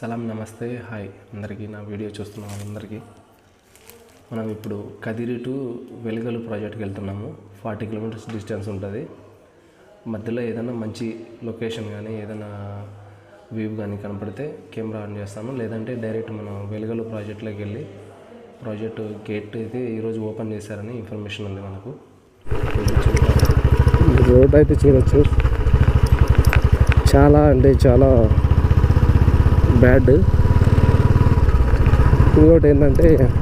సలాం నమస్తే. హాయ్. అందరికీ నా వీడియో చూస్తున్న వాళ్ళందరికీ. మనం ఇప్పుడు కదిరి టు వెలుగలు ప్రాజెక్ట్కి వెళ్తున్నాము. ఫార్టీ కిలోమీటర్స్ డిస్టెన్స్ ఉంటుంది. మధ్యలో ఏదైనా మంచి లొకేషన్ కానీ ఏదైనా వ్యూ కానీ కనపడితే కెమెరా ఆన్ చేస్తాము. లేదంటే డైరెక్ట్ మనం వెలుగలు ప్రాజెక్ట్లోకి వెళ్ళి ప్రాజెక్టు గేట్ అయితే ఈరోజు ఓపెన్ చేశారని ఇన్ఫర్మేషన్ ఉంది మనకు. రోడ్ అయితే చూడొచ్చు. చాలా అంటే చాలా బ్యాడ్. ఇంకోటి ఏంటంటే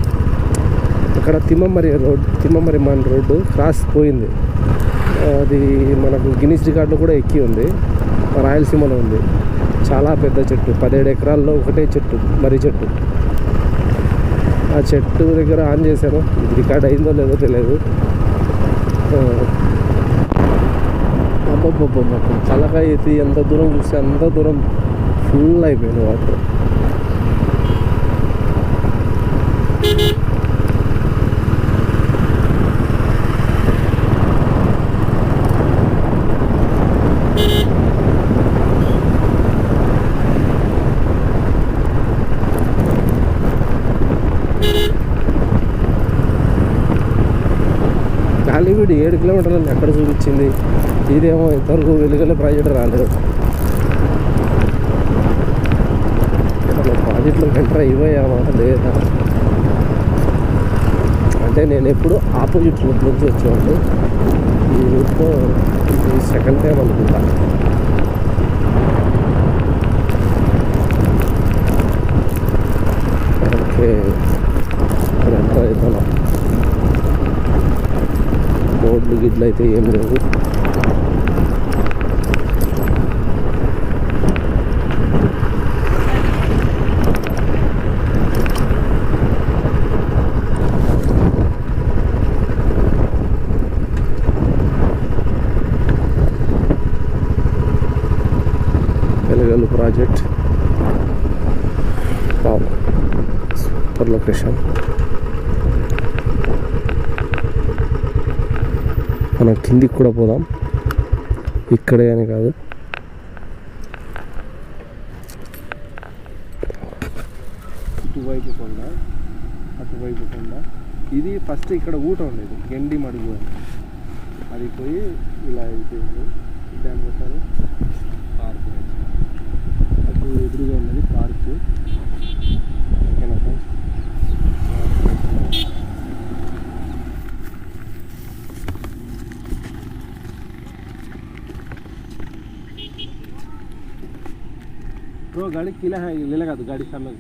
అక్కడ తిమ్మమరి రోడ్ తిమ్మమరి మన రోడ్డు క్రాస్ పోయింది. అది మనకు గిన్నీస్ రికార్డులో కూడా ఎక్కి ఉంది. రాయలసీమలో ఉంది. చాలా పెద్ద చెట్టు. పదిహేడు ఎకరాల్లో ఒకటే చెట్టు మర్రి చెట్టు. ఆ చెట్టు దగ్గర ఆన్ చేశాను. ఇది రికార్డ్ అయిందో లేదో తెలియదు. ఆ, అబ్బబ్బబ్బబ్బ తలకాయ ఎత్తి ఎంత దూరం చూస్తే అంత దూరం. ఫుల్ అయిపోయింది వాటర్. హాలీవుడ్ ఏడు కిలోమీటర్లు ఎక్కడ చూపించింది? ఇదేమో ఇంతవరకు వెలుగుల ప్రాజెక్ట్ రాలేదు. అసలు ప్రాజెక్టులో ఎంటర్ అయిపోయామా లేదా అంటే నేను ఎప్పుడు ఆపోజిట్ రూట్ నుంచి వచ్చేవాడిని. ఈ రూట్లో ఇది సెకండ్ టైం అనుకుంటా. ఓకే. ఇక్కడ ఎంటర్ అవుతాను బోర్డులు గిడ్లు అయితే ఏం లేవు వెలుగలు ప్రాజెక్ట్ ఎక్స్ప్రెషన్ మనం కిందికి కూడా పోదాం. ఇక్కడే అని కాదు. ఇటువైపు కొండ అటువైపు కొండ. ఇది ఫస్ట్ ఇక్కడ ఊట ఉండేది గెండి మడుగు అని. అది పోయి ఇలా అయిపోయింది. డ్యామ్ పెట్టారు పార్క్ అటు ఎదురుగా ఉన్నది పార్కు. ఓకేనా ఫ్రెండ్స్ तो गाड़ी किला है ले लगा तो गाड़ी सामने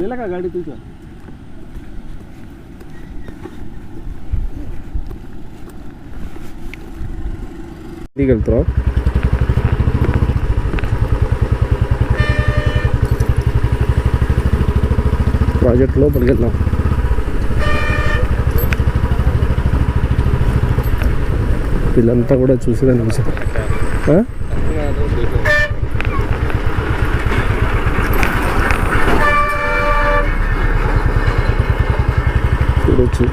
ले लगा गाड़ी तुझा निकलते रहो ప్రాజెక్ట్ లోపలికి వెళ్దాం. వీళ్ళంతా కూడా చూసి నిమిషం చూడొచ్చు.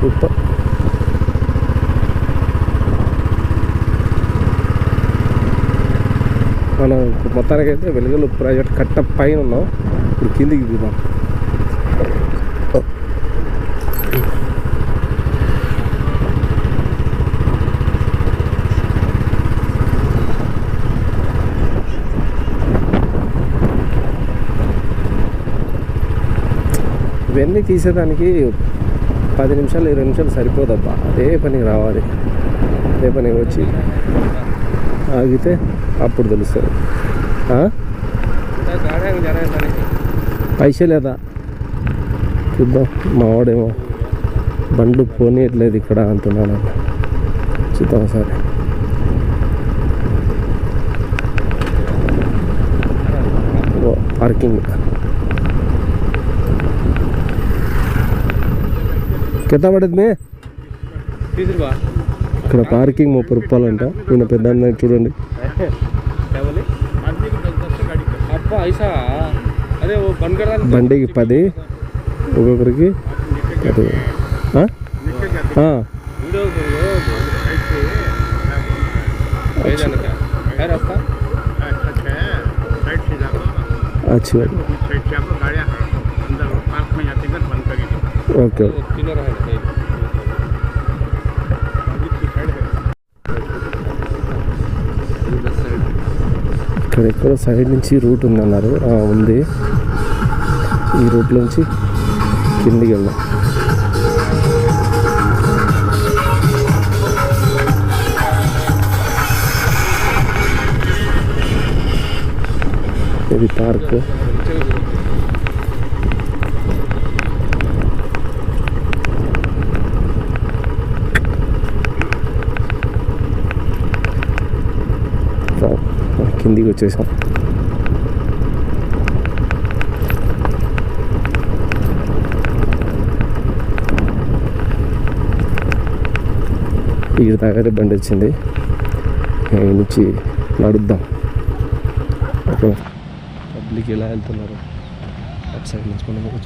సూపర్. మనం ఇప్పుడు మొత్తానికి అయితే వెలుగులు ప్రాజెక్ట్ కట్ట పైన ఉన్నాం. ఇప్పుడు కిందికి దిగుదాం. ఇవన్నీ తీసేదానికి పది నిమిషాలు ఇరవై నిమిషాలు సరిపోదబ్బా. అదే పనికి రావాలి. అదే పనికి వచ్చి ఆగితే అప్పుడు తెలుస్తుంది. పైసే లేదా చూద్దాం మావాడేమో బండ్లు పోనీయట్లేదు ఇక్కడ అంటున్నాను చూద్దాం సార్ పార్కింగ్. కింద పడేది. మే ఇక్కడ పార్కింగ్ ముప్పై రూపాయలు అంట నేను పెద్ద చూడండి. బండికి పది ఒక్కొక్కరికి పది ఆ? ఆ, रास्ता అచ్చా ఇక్కడ ఎక్కడో సైడ్ నుంచి రూట్ ఉందన్నారు. ఆ, ఉంది. ఈ రూట్ నుంచి కిందికి వెళ్దాం. ఇది పార్క్. కిందికి వచ్చేసాం. ఈ దగ్గర బండి వచ్చింది. నుంచి నడుద్దాం. ఓకే పబ్లిక్ ఎలా వెళ్తున్నారు? అటు సైడ్ నుంచి మనం కూడా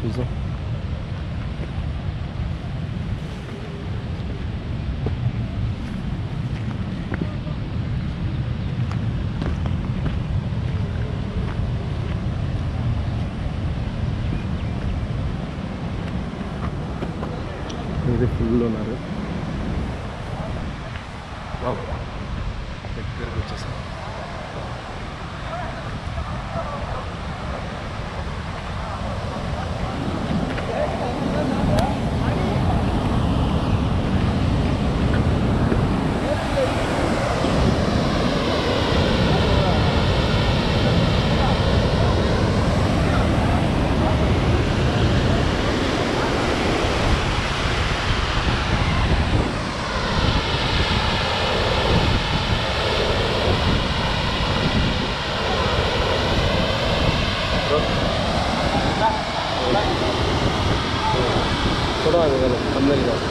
തുടങ്ങണം കമ്പനിയിലാണ്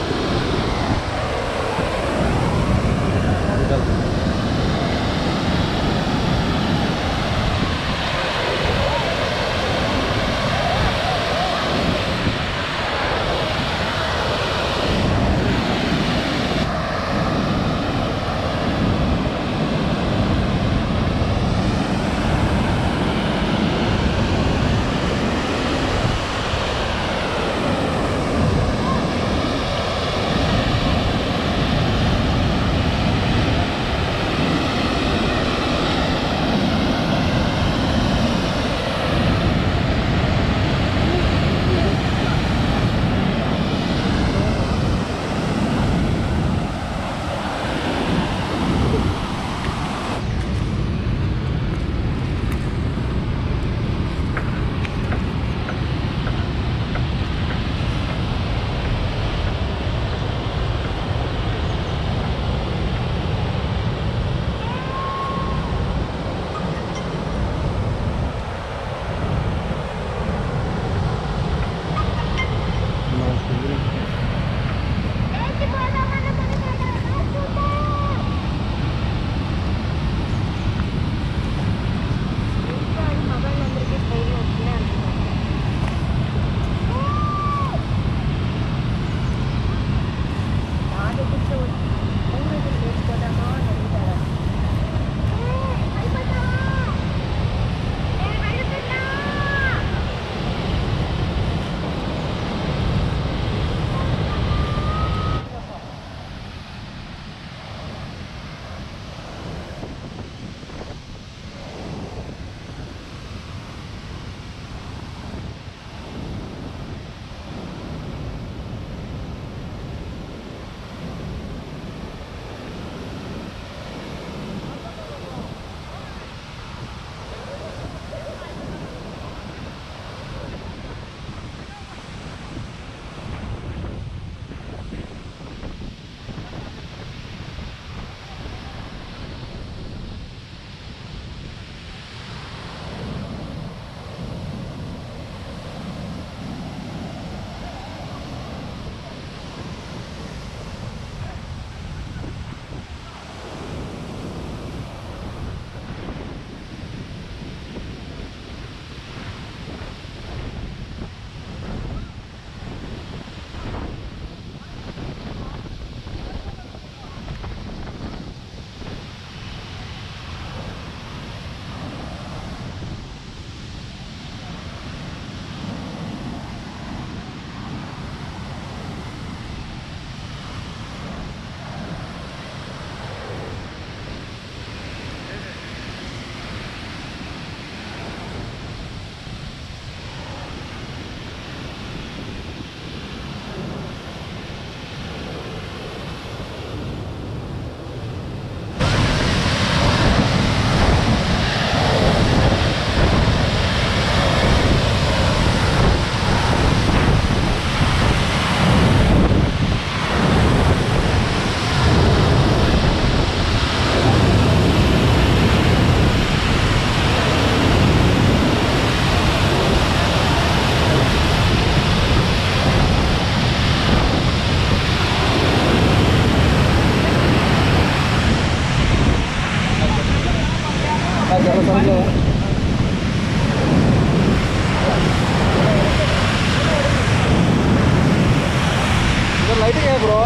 బయటకే బ్రో.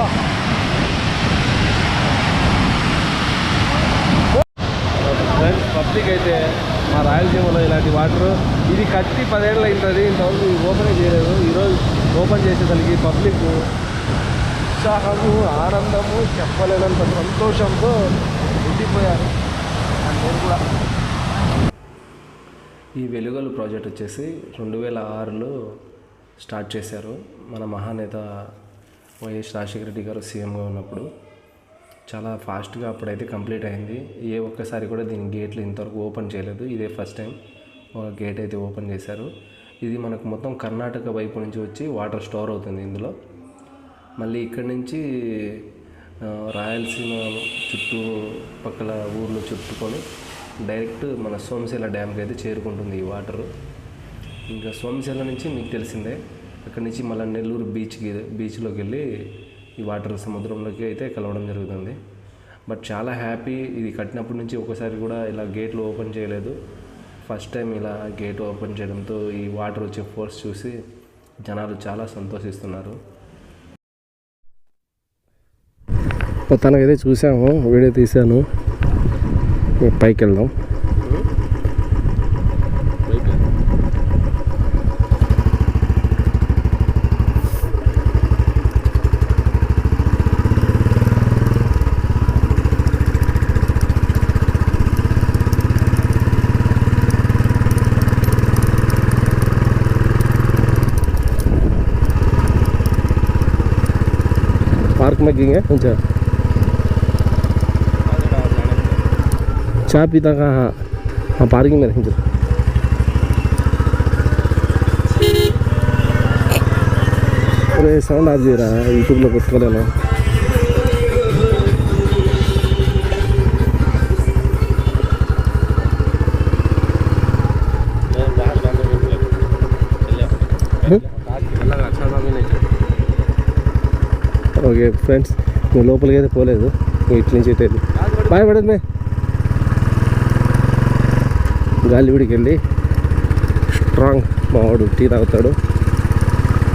ఫ్రెండ్స్ పబ్లిక్ అయితే మా రాయలసీమలో ఇలాంటి వాటర్. ఇది కట్టి పదేళ్ళు అవుతుంది ఇంతవరకు ఓపెన్ చేయలేదు. ఈరోజు ఓపెన్ చేసేసరికి పబ్లిక్ ఉత్సాహము ఆనందము చెప్పలేనంత సంతోషంతో ఉండిపోయారు. నేను కూడా. ఈ వెలుగలు ప్రాజెక్ట్ వచ్చేసి రెండు వేల ఆరులో స్టార్ట్ చేశారు. మన మహానేత వైఎస్ రాజశేఖర రెడ్డి గారు సీఎంగా ఉన్నప్పుడు చాలా ఫాస్ట్గా అప్పుడైతే కంప్లీట్ అయింది. ఏ ఒక్కసారి కూడా దీని గేట్లు ఇంతవరకు ఓపెన్ చేయలేదు. ఇదే ఫస్ట్ టైం ఒక గేట్ అయితే ఓపెన్ చేశారు. ఇది మనకు మొత్తం కర్ణాటక వైపు నుంచి వచ్చి వాటర్ స్టోర్ అవుతుంది ఇందులో. మళ్ళీ ఇక్కడి నుంచి రాయలసీమ చుట్టూ పక్కల ఊర్లు చుట్టుకొని డైరెక్ట్ మన సోమశిల డ్యామ్కి అయితే చేరుకుంటుంది ఈ వాటర్. ఇంకా సోమశిల నుంచి మీకు తెలిసిందే అక్కడి నుంచి మళ్ళీ నెల్లూరు బీచ్కి బీచ్లోకి వెళ్ళి ఈ వాటర్ సముద్రంలోకి అయితే కలవడం జరుగుతుంది. బట్ చాలా హ్యాపీ ఇది కట్టినప్పటి నుంచి ఒకసారి కూడా ఇలా గేట్లు ఓపెన్ చేయలేదు. ఫస్ట్ టైం ఇలా గేట్ ఓపెన్ చేయడంతో ఈ వాటర్ వచ్చే ఫోర్స్ చూసి జనాలు చాలా సంతోషిస్తున్నారు. మొత్తానికైతే చూసాము వీడియో తీసాను పైకి వెళ్దాం. पार्क में गए अच्छा। चाय पीता कहाँ हाँ। हाँ पार्किंग में रहेंगे। अरे साउंड आज दे रहा है यूट्यूब लोग उसको लेना ఓకే ఫ్రెండ్స్ నువ్వు లోపలికి అయితే పోలేదు. నువ్వు ఇట్ల నుంచి అయితే బాయ్ పడదు మే. గాలివిడికి వెళ్ళి స్ట్రాంగ్ మావాడు టీ తాగుతాడు.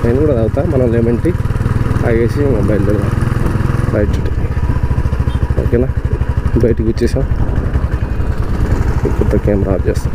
నేను కూడా తాగుతా మనం లెమన్ టీ తాగేసి ఇంకా బయలుదేరదాం. బయట ఓకేనా? బయటికి వచ్చేసాం. కొత్త కెమెరా ఆఫ్ చేస్తాం.